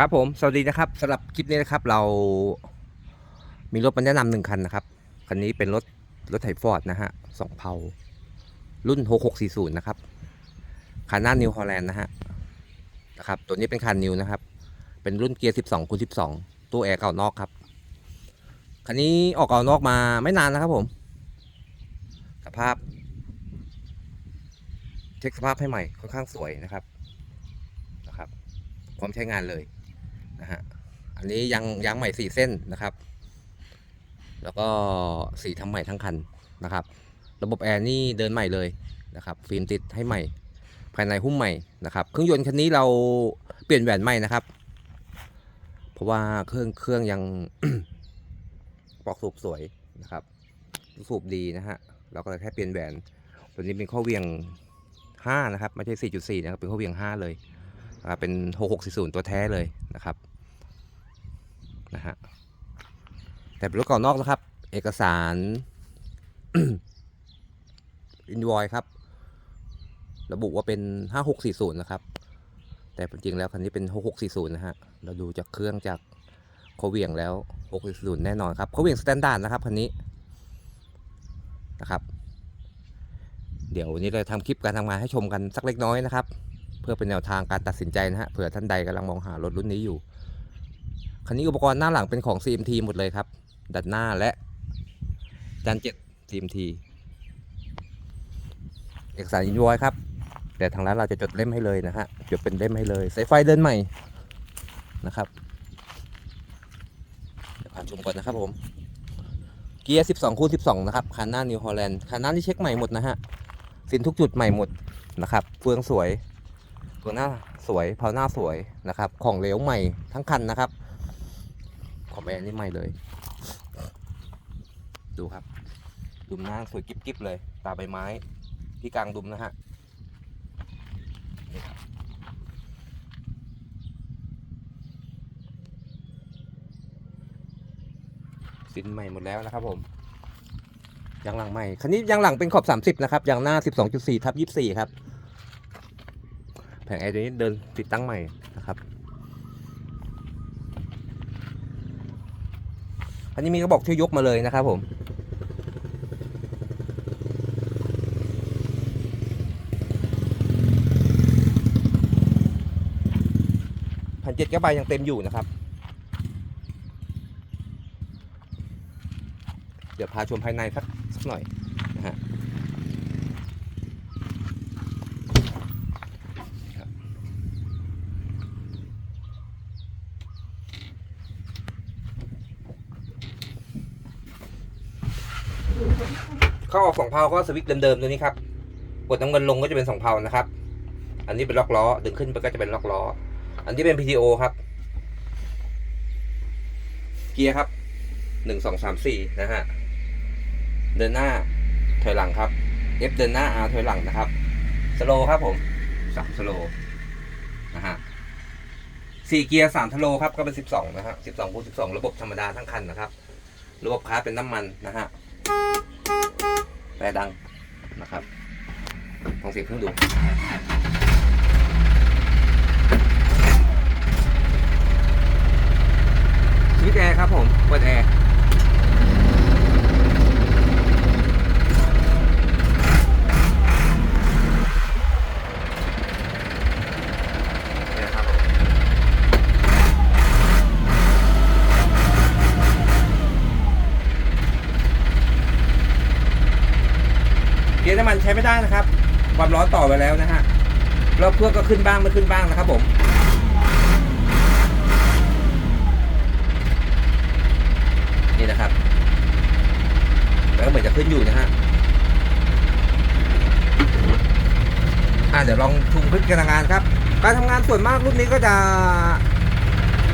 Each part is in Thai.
ครับผมสวัสดีนะครับสำหรับคลิปนี้นะครับ เรามีรถมาแนะนำหนึ่งคันนะครับ คันนี้เป็นรถรถไถฟอร์ดนะฮะสองเพารุ่น 6640 นะครับ คันหน้านิวฮอลแลนด์นะฮะนะครับ ตัวนี้เป็นคันนิวนะครับ เป็นรุ่นเกียร์ 12คูณ12 ตู้แอร์เก่านอกครับ คันนี้ออกเก่านอกมาไม่นานนะครับผม สภาพ เช็คสภาพให้ใหม่ค่อนข้างสวยนะครับนะครับพร้อมใช้งานเลย นะฮะ อันนี้ยังยางใหม่สี่เส้นนะครับ แล้วก็สีทำใหม่ทั้งคันนะครับ ระบบแอร์นี่เดินใหม่เลยนะครับ ฟิล์มติดให้ใหม่ ภายในหุ้มใหม่นะครับ เครื่องยนต์คันนี้เราเปลี่ยนแหวนใหม่นะครับ เพราะว่าเครื่องเครื่องยังปลอกสูบสวยนะครับ สูบดีนะฮะ เราก็เลยแค่เปลี่ยนแหวน ตัวนี้เป็นข้อเวียง5นะครับ ไม่ใช่4.4นะครับ เป็นข้อเวียง 5 เลย เป็น 6640 ตัวแท้เลยนะครับนะฮะแต่เป็นรถเก่านอกนะครับ เอกสารอินวอยครับ ระบุว่าเป็น 5640 นะครับ แต่จริงๆแล้วคันนี้เป็น 6640 นะฮะ เราดูจากเครื่องจากโคเวียงแล้ว 640 แน่นอนครับโคเวียงสแตนดาร์ดนะครับคันนี้นะครับ เดี๋ยววันนี้เราทำคลิปการทำงานให้ชมกันสักเล็กน้อยนะครับ เพื่อเป็นแนวทางการตัดสินใจนะฮะเผื่อท่านใดกำลังมองหารถรุ่นนี้อยู่คันนี้อุปกรณ์หน้าหลังเป็นของ CMT หมดเลยครับ ดัดหน้าและจานเจ็ด CMT เอกสารอินวอยครับ แต่ทางร้านเราจะจดเล่มให้เลยนะฮะจดเป็นเล่มให้เลยสายไฟเดินใหม่นะครับเดี๋ยวพาชมก่อนนะครับผมเกียร์ 12 คูณ 12 นะครับคันหน้านิวฮอลแลนด์คันหน้าที่เช็คใหม่หมดนะฮะสินทุกจุดใหม่หมดนะครับเฟืองสวย ตัวหน้าสวยเผาหน้าสวยนะครับ ของเหลวใหม่ทั้งคันนะครับ ขอบแอร์นี่ใหม่เลย ดูครับ ดุมหน้าสวยกิ๊บๆเลย ตาใบไม้ที่กลางดุมนะฮะสินใหม่หมดแล้วนะครับผมยางหลังใหม่คันนี้ยางหลังเป็นขอบ 30 นะครับยางหน้า 12.4ทับ24 ครับ แผงแอร์ตัวนี้เดินติดตั้งใหม่นะครับ อันนี้มีกระบอกช่วยยกมาเลยนะครับผมพันเจ็ดกระบายยังเต็มอยู่นะครับ เดี๋ยวพาชมภายในสักสักหน่อยนะฮะครับ เข้าออกสองเพาก็สวิตช์เดิมๆตัวนี้ครับ กดน้ำเงินลงก็จะเป็นสองเพานะครับ อันนี้เป็นล็อกล้อ ดึงขึ้นไปก็จะเป็นล็อกล้อ อันนี้เป็น PTO ครับ เกียร์ครับหนึ่งสองสามสี่นะฮะ เดินหน้าถอยหลังครับ F เดินหน้า R ถอยหลังนะครับ สโลครับผมสามสโลนะฮะสี่เกียร์สามทโลครับก็เป็นสิบสองนะฮะสิบสองคูณสิบสองระบบธรรมดาทั้งคันนะครับ ระบบคาร์เป็นน้ำมันนะฮะ แปรดังนะครับฟังเสียงเครื่องดูชีวิตแอร์ครับผมเปิดแอร์ เนี่ยครับเกียร์ น้ำมันใช้ไม่ได้นะครับ ความร้อนต่อไปแล้วนะฮะแล้วเครื่องก็ขึ้นบ้างไม่ขึ้นบ้างนะครับผมนี่นะครับ แล้วเหมือนจะขึ้นอยู่นะฮะอ่าเดี๋ยวลองชุมพฤติการงานครับ การทำงานส่วนมากรุ่นนี้ก็จะ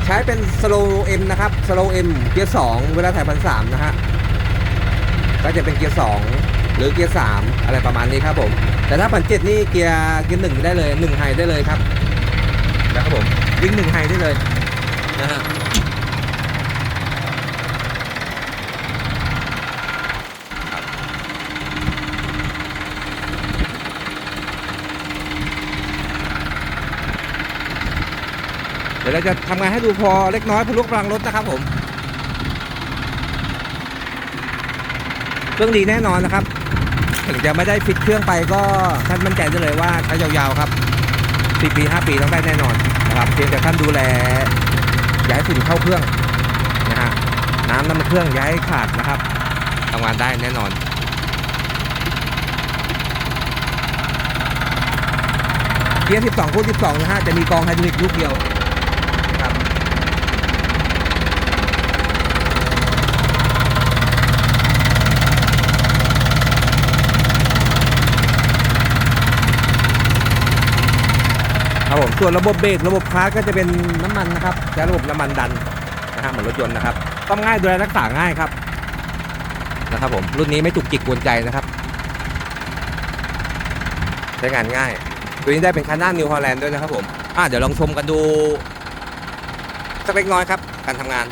ใช้เป็นสโลเอ็มนะครับสโลเอ็มเกียร์สองเวลาถ่ายพันสามนะฮะก็จะเป็นเกียร์สอง หรือเกียร์สามอะไรประมาณนี้ครับผม แต่ถ้าพันเจ็ดนี่เกียร์เกียร์หนึ่งได้เลยหนึ่งไฮได้เลยครับนะครับผมวิ่งหนึ่งไฮได้เลยนะฮะดี๋ยวเราจะทำงานให้ดูพอเล็กน้อยพลุกพลังรถนะครับผมเครื่องดีแน่นอนนะครับ ถึงจะไม่ได้ฟิตเครื่องไปก็ท่านมั่นใจได้เลยว่าใช้ยาวๆครับ4ปี5ปีต้องได้แน่นอนนะครับเพียงแต่ท่านดูแลย่าให้ฝุ่นเข้าเครื่องนะฮะน้ำน้ำมันเครื่องย่าให้ขาดนะครับทำงานได้แน่นอนเกียร์12คูณ12นะฮะจะมีกองไฮดรอลิกลูกเดียว ครับผมส่วนระบบเบรกระบบคลาสก็จะเป็นน้ำมันนะครับใช้ระบบน้ำมันดันนะฮะเหมือนรถยนต์นะครับต้องง่ายดูแลรักษาง่ายครับนะครับผมรุ่นนี้ไม่จุกจิกกวนใจนะครับใช้งานง่าย ตัวนี้ได้เป็นคันหน้านิวฮอลแลนด์ด้วยนะครับผมอะเดี๋ยวลองชมกันดูสักเล็กน้อยครับ การทำงาน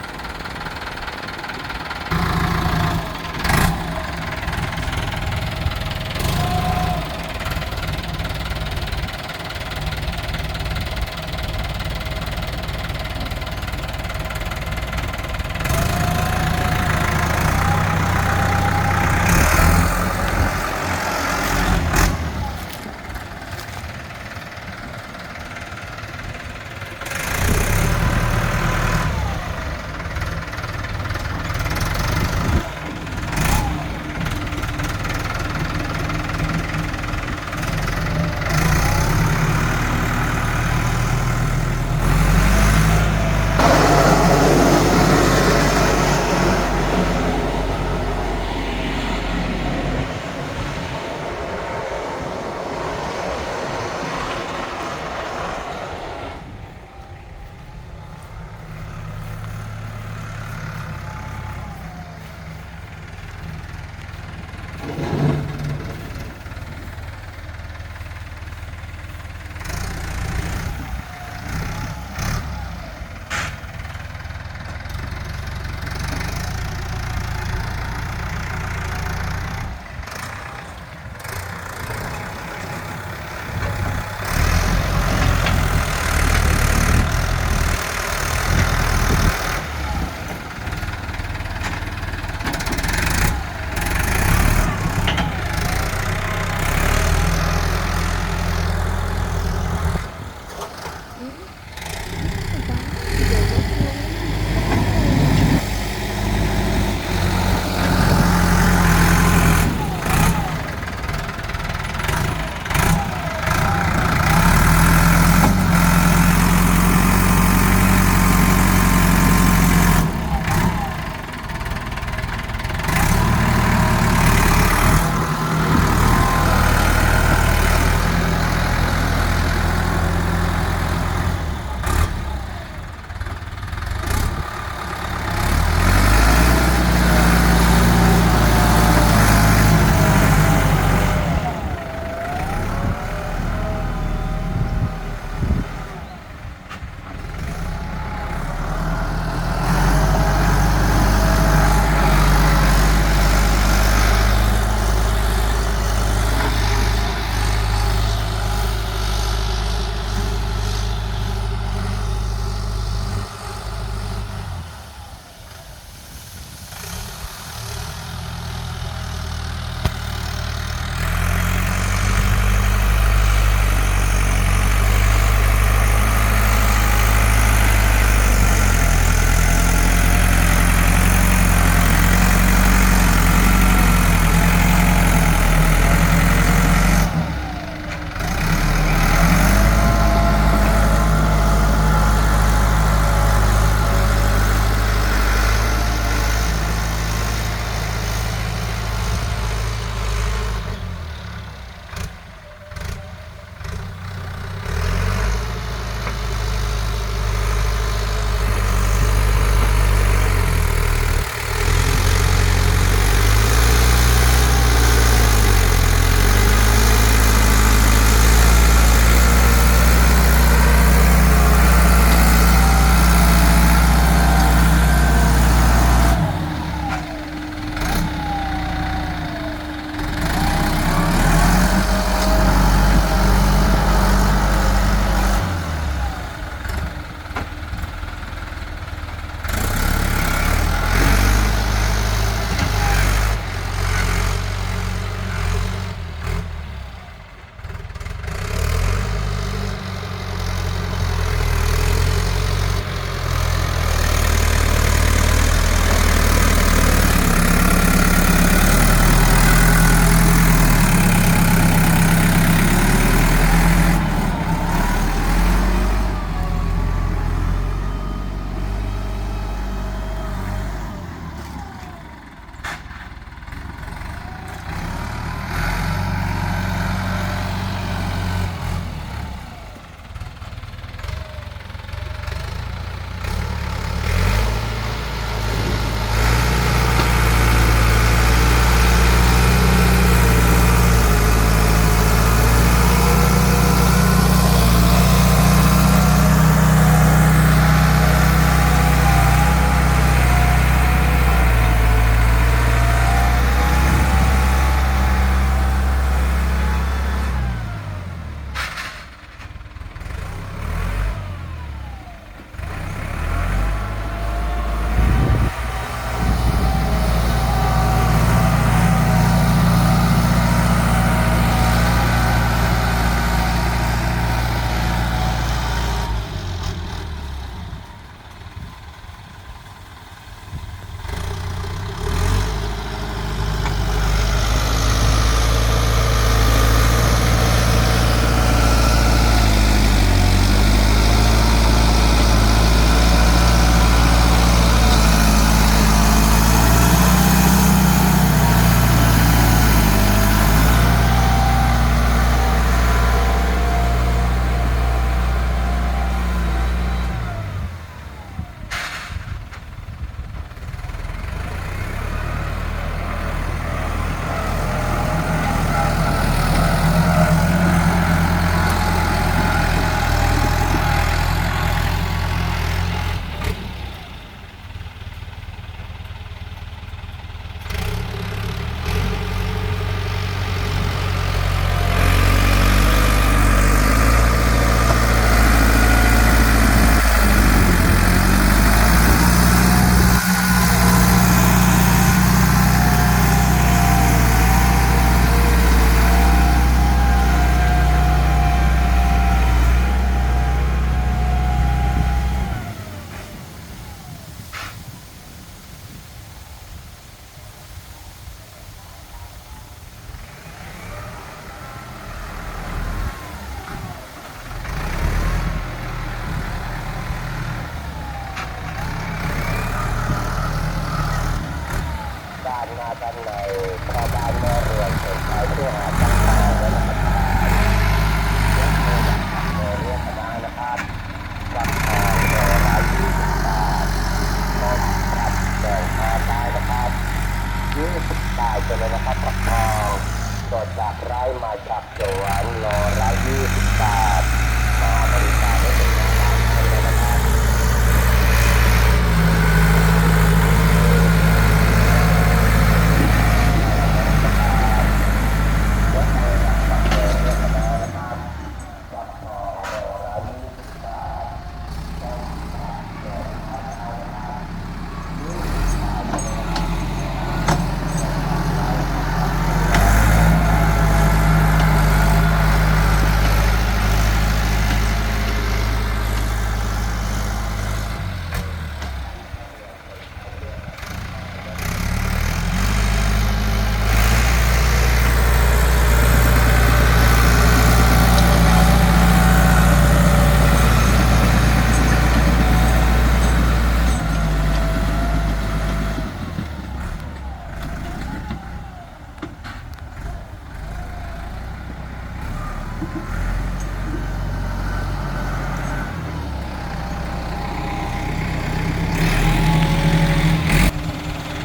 สดจากไร่มาจากสวนโลละยี่สิบบาท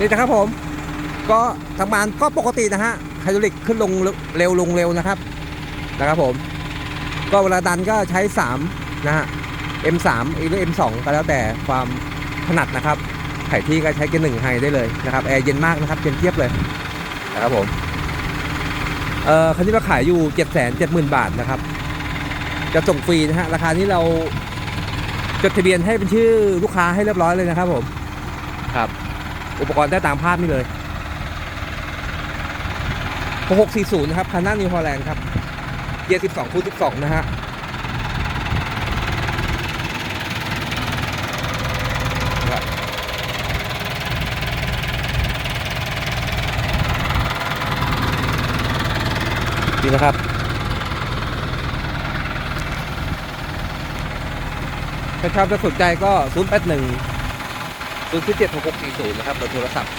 นี่นะครับผมก็ทางานก็ปกตินะฮะไฮดรอลิกขึ้นลงเร็วลงเร็วนะครับนะครับผม ก็เวลาดันก็ใช้ 3 นะฮะ M3 หรือ M2 ก็แล้วแต่ความถนัดนะครับไข่ที่ก็ใช้เกียร์หนึ่งไฮได้เลยนะครับแอร์เย็นมากนะครับเย็นเทียบเลยนะครับผม เอ่อคันนี้เราขายอยู่7 7 0 0 0 0บาทนะครับ จะส่งฟรีนะฮะ ราคานี้เราจดทะเบียนให้เป็นชื่อลูกค้าให้เรียบร้อยเลยนะครับผมครับ อุปกรณ์ได้ตามภาพนี่เลย6640นะครับคันหน้านิวฮอลแลนด์ครับเกียร์12คูณ12 นะฮะ นี่นะครับ ถ้าชอบจะสนใจก็ 0 8 1 0 7 6 6 4 0 นะครับเบอร์โทรศัพท์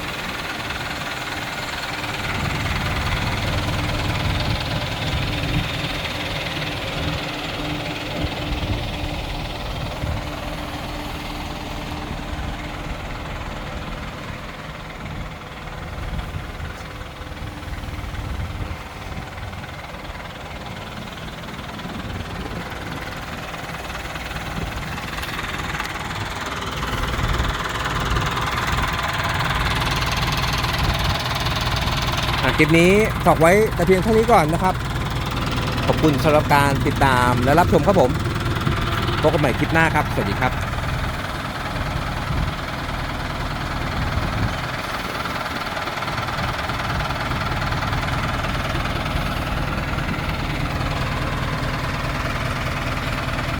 คลิปนี้ฝากไว้แต่เพียงเท่านี้ก่อนนะครับ ขอบคุณสำหรับการติดตามและรับชมครับผมพบกันใหม่คลิปหน้าครับ สวัสดีครับ